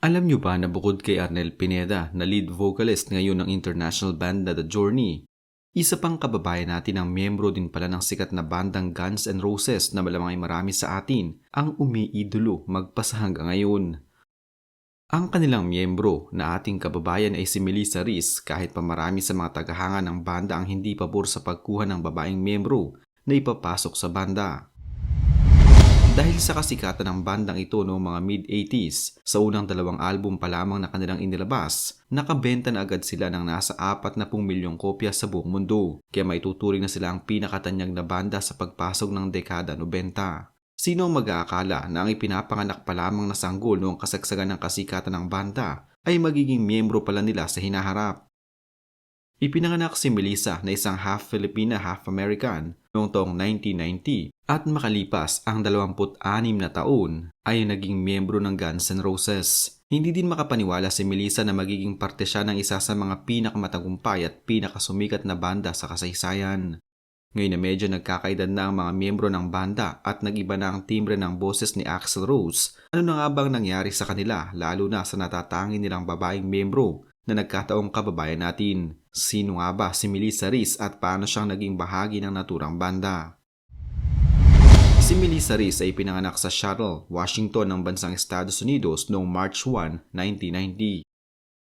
Alam nyo ba na bukod kay Arnel Pineda na lead vocalist ngayon ng international band na The Journey, isa pang kababayan natin ang miyembro din pala ng sikat na bandang Guns N' Roses na malamang ay marami sa atin ang umiidolo magpasa hanggang ngayon. Ang kanilang miyembro na ating kababayan ay si Melissa Reese kahit pa marami sa mga tagahanga ng banda ang hindi pabor sa pagkuha ng babaeng miyembro na ipapasok sa banda. Dahil sa kasikatan ng bandang ito noong mga mid-80s, sa unang dalawang album pa lamang na kanilang inilabas, nakabenta na agad sila ng nasa 40 milyong kopya sa buong mundo, kaya may tuturing na sila ang pinakatanyag na banda sa pagpasok ng dekada 90. Sino ang mag-aakala na ang ipinapanganak pa lamang na sanggol noong kasagsagan ng kasikatan ng banda ay magiging miyembro pala nila sa hinaharap? Ipinanganak si Melissa na isang half Filipina half American noong taong 1990 at makalipas ang 26 na taon ay naging miyembro ng Guns N' Roses. Hindi din makapaniwala si Melissa na magiging parte siya ng isa sa mga pinakamatagumpay at pinakasumikat na banda sa kasaysayan. Ngayon na medyo nagkakaedad na ang mga miyembro ng banda at nag-iba na ang timbre ng boses ni Axl Rose, ano na nga bang nangyari sa kanila lalo na sa natatangin nilang babaeng miyembro na nagkataong kababayan natin? Sino nga ba si Melissa Reese at paano siyang naging bahagi ng naturang banda? Si Melissa Reese ay pinanganak sa Seattle, Washington ng bansang Estados Unidos noong March 1, 1990.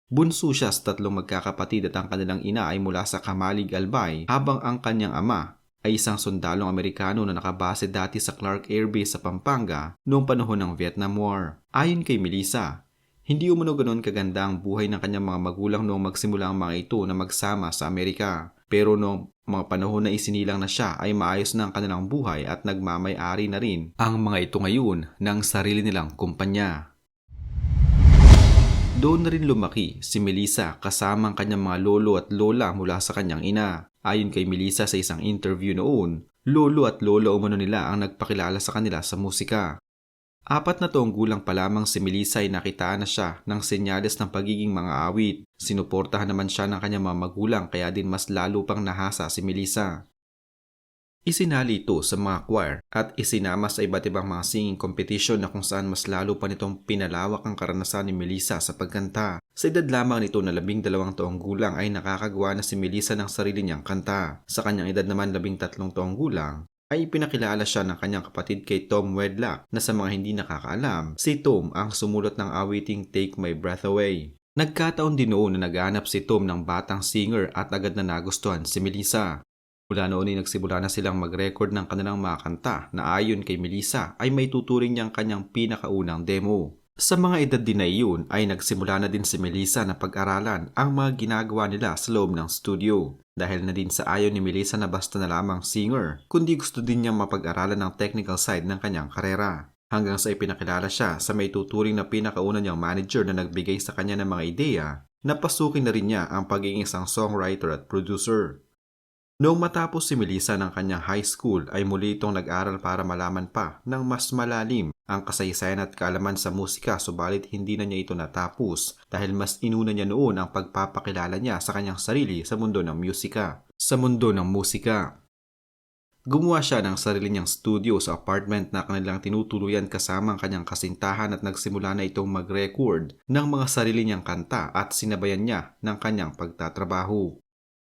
Bunso siya sa tatlong magkakapatid at ang kanilang ina ay mula sa Kamalig Albay habang ang kanyang ama ay isang sundalong Amerikano na nakabase dati sa Clark Air Base sa Pampanga noong panahon ng Vietnam War. Ayon kay Melissa, hindi umano ganoon kaganda ang buhay ng kanyang mga magulang noong magsimula ang mga ito na magsama sa Amerika. Pero noong mga panahon na isinilang na siya ay maayos na ang kanilang buhay at nagmamay-ari na rin ang mga ito ngayon ng sarili nilang kumpanya. Doon na rin lumaki si Melissa kasama ang kanyang mga lolo at lola mula sa kanyang ina. Ayon kay Melissa sa isang interview noon, lolo at lola umano nila ang nagpakilala sa kanila sa musika. Apat na taong gulang pa lamang si Melissa ay nakitaan na siya ng senyales ng pagiging mga awit. Sinuportahan naman siya ng kanyang mga magulang kaya din mas lalo pang nahasa si Melissa. Isinali ito sa mga choir at isinama sa iba't ibang mga singing competition na kung saan mas lalo pa nitong pinalawak ang karanasan ni Melissa sa pagkanta. Sa edad lamang nito na labing dalawang taong gulang ay nakakagawa na si Melissa ng sarili niyang kanta. Sa kanyang edad naman labing tatlong taong gulang ay pinakilala siya ng kanyang kapatid kay Tom Wedlock na sa mga hindi nakakaalam, si Tom ang sumulat ng awiting Take My Breath Away. Nagkataon din noon na naghanap si Tom ng batang singer at agad na nagustuhan si Melissa. Mula noon ay nagsimula na silang mag-record ng kanilang mga kanta na ayon kay Melissa ay may tuturing niyang kanyang pinakaunang demo. Sa mga edad din na iyon ay nagsimula na din si Melissa na pag-aralan ang mga ginagawa nila sa loob ng studio. Dahil na din sa ayaw ni Melissa na basta na lamang singer, kundi gusto din niyang mapag-aralan ng technical side ng kanyang karera. Hanggang sa ipinakilala siya sa may tuturing na pinakauna niyang manager na nagbigay sa kanya ng mga ideya, napasukin na rin niya ang pagiging isang songwriter at producer. Noong matapos si Melissa ng kanyang high school ay muli itong nag-aral para malaman pa ng mas malalim ang kasaysayan at kaalaman sa musika subalit hindi na niya ito natapos dahil mas inuna niya noon ang pagpapakilala niya sa kanyang sarili sa mundo ng musika. Sa mundo ng musika. Gumawa siya ng sarili niyang studio sa apartment na kanilang tinutuluyan kasama ang kanyang kasintahan at nagsimula na itong mag-record ng mga sarili niyang kanta at sinabayan niya ng kanyang pagtatrabaho.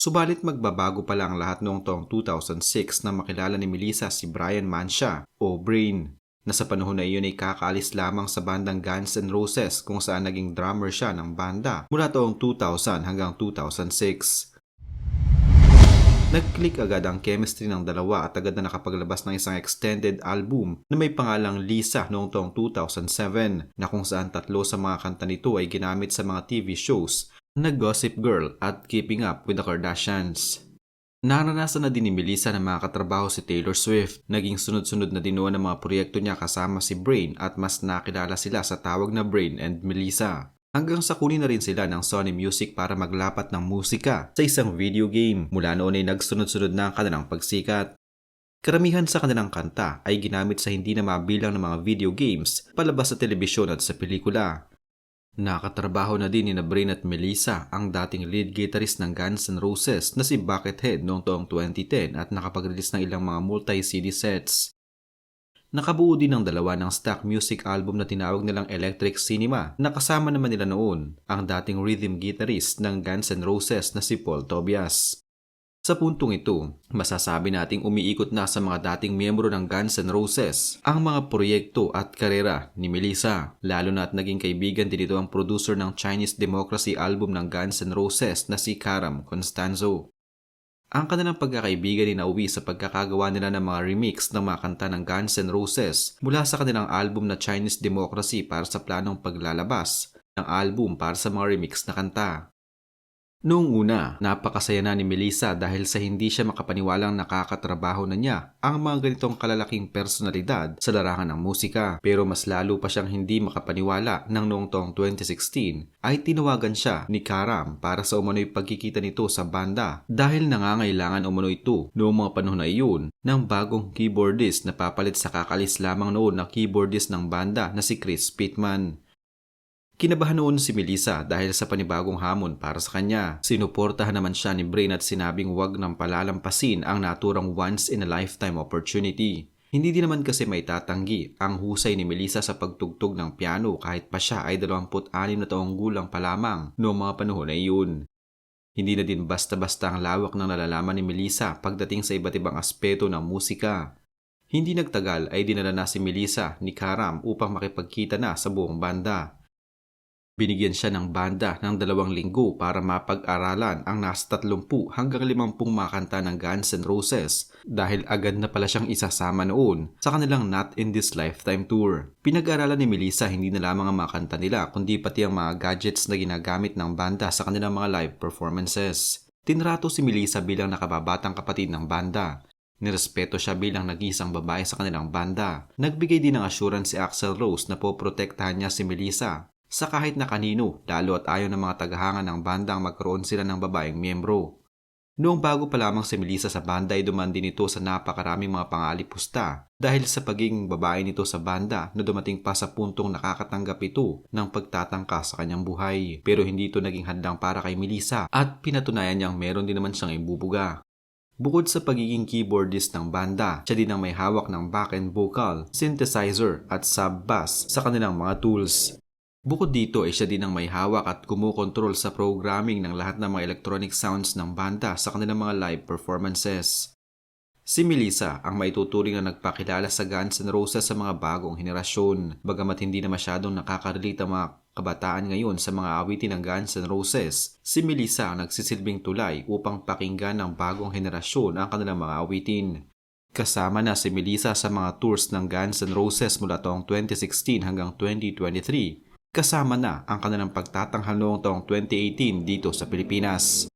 Subalit magbabago pa lang lahat noong taong 2006 na makilala ni Melissa si Brian Mansha o Brain na sa panahon na iyon ay kakaalis lamang sa bandang Guns N' Roses kung saan naging drummer siya ng banda mula taong 2000 hanggang 2006. Nag-click agad ang chemistry ng dalawa at agad na nakapaglabas ng isang extended album na may pangalang Lisa noong taong 2007 na kung saan tatlo sa mga kanta nito ay ginamit sa mga TV shows na Gossip Girl at Keeping Up with the Kardashians. Naranasan na din ni Melissa na makakatrabaho si Taylor Swift. Naging sunod-sunod na dinuan ng mga proyekto niya kasama si Brain at mas nakilala sila sa tawag na Brain and Melissa. Hanggang sa kunin na rin sila ng Sony Music para maglapat ng musika sa isang video game. Mula noon ay nagsunod-sunod na ang kanilang pagsikat. Karamihan sa kanilang kanta ay ginamit sa hindi na mabilang ng mga video games palabas sa telebisyon at sa pelikula. Nakatrabaho na din ni na Brain at Melissa ang dating lead guitarist ng Guns N' Roses na si Buckethead noong taong 2010 at nakapag-release ng ilang mga multi-CD sets. Nakabuo din ng dalawa ng stock music album na tinawag nilang Electric Cinema na kasama naman nila noon ang dating rhythm guitarist ng Guns N' Roses na si Paul Tobias. Sa puntong ito, masasabi nating umiikot na sa mga dating miyembro ng Guns N' Roses ang mga proyekto at karera ni Melissa, lalo na at naging kaibigan din ito ang producer ng Chinese Democracy album ng Guns N' Roses na si Karam Constanzo. Ang kanilang pagkakaibigan ni nauwi sa pagkakagawa nila ng mga remix ng mga kanta ng Guns N' Roses mula sa kanilang album na Chinese Democracy para sa planong paglalabas ng album para sa mga remix na kanta. Noong una, napakasaya na ni Melissa dahil sa hindi siya makapaniwalang nakakatrabaho na niya ang mga ganitong kalalaking personalidad sa larangan ng musika. Pero mas lalo pa siyang hindi makapaniwala nang noong taong 2016 ay tinawagan siya ni Karam para sa umano'y pagkikita nito sa banda dahil nangangailangan umano ito noong mga panahon na iyon ng bagong keyboardist na papalit sa kakalis lamang noon na keyboardist ng banda na si Chris Pittman. Kinabahan noon si Melissa dahil sa panibagong hamon para sa kanya. Sinuportahan naman siya ni Brain at sinabing wag nang palalampasin ang naturang once in a lifetime opportunity. Hindi din naman kasi may tatanggi ang husay ni Melissa sa pagtugtog ng piano kahit pa siya ay 26 na taong gulang pa lamang noong mga panahon na iyon. Hindi na din basta-basta ang lawak ng nalalaman ni Melissa pagdating sa iba't ibang aspeto ng musika. Hindi nagtagal ay dinala na si Melissa ni Karam upang makipagkita na sa buong banda. Binigyan siya ng banda ng dalawang linggo para mapag-aralan ang nasa 30 hanggang 50 mga kanta ng Guns N' Roses dahil agad na pala siyang isasama noon sa kanilang Not in This Lifetime Tour. Pinag-aralan ni Melissa hindi na lamang ang mga kanta nila kundi pati ang mga gadgets na ginagamit ng banda sa kanilang mga live performances. Tinrato si Melissa bilang nakababatang kapatid ng banda Nirespeto siya bilang nag-isang babae sa kanilang banda. Nagbigay din ng assurance si Axel Rose na poprotektahan niya si Melissa sa kahit na kanino, lalo at ayaw ng mga tagahanga ng banda ang magkaroon sila ng babaeng miyembro. Noong bago pa lamang si Melissa sa banda ay duman din ito sa napakaraming mga pangalipusta dahil sa pagiging babae nito sa banda na dumating pa sa puntong nakakatanggap ito ng pagtatangka sa kanyang buhay. Pero hindi ito naging handang para kay Melissa at pinatunayan niyang meron din naman siyang ibubuga. Bukod sa pagiging keyboardist ng banda, siya din ang may hawak ng back-end vocal, synthesizer at sub-bass sa kanilang mga tools. Bukod dito ay siya din ang may hawak at kumukontrol sa programming ng lahat ng mga electronic sounds ng banda sa kanilang mga live performances. Si Melissa ang maituturing na nagpakilala sa Guns N' Roses sa mga bagong henerasyon. Bagamat hindi na masyadong nakaka-relate ang mga kabataan ngayon sa mga awitin ng Guns N' Roses, si Melissa ang nagsisilbing tulay upang pakinggan ng bagong henerasyon ang kanilang mga awitin. Kasama na si Melissa sa mga tours ng Guns N' Roses mula taong 2016 hanggang 2023 kasama na ang kanilang pagtatanghal noong taong 2018 dito sa Pilipinas.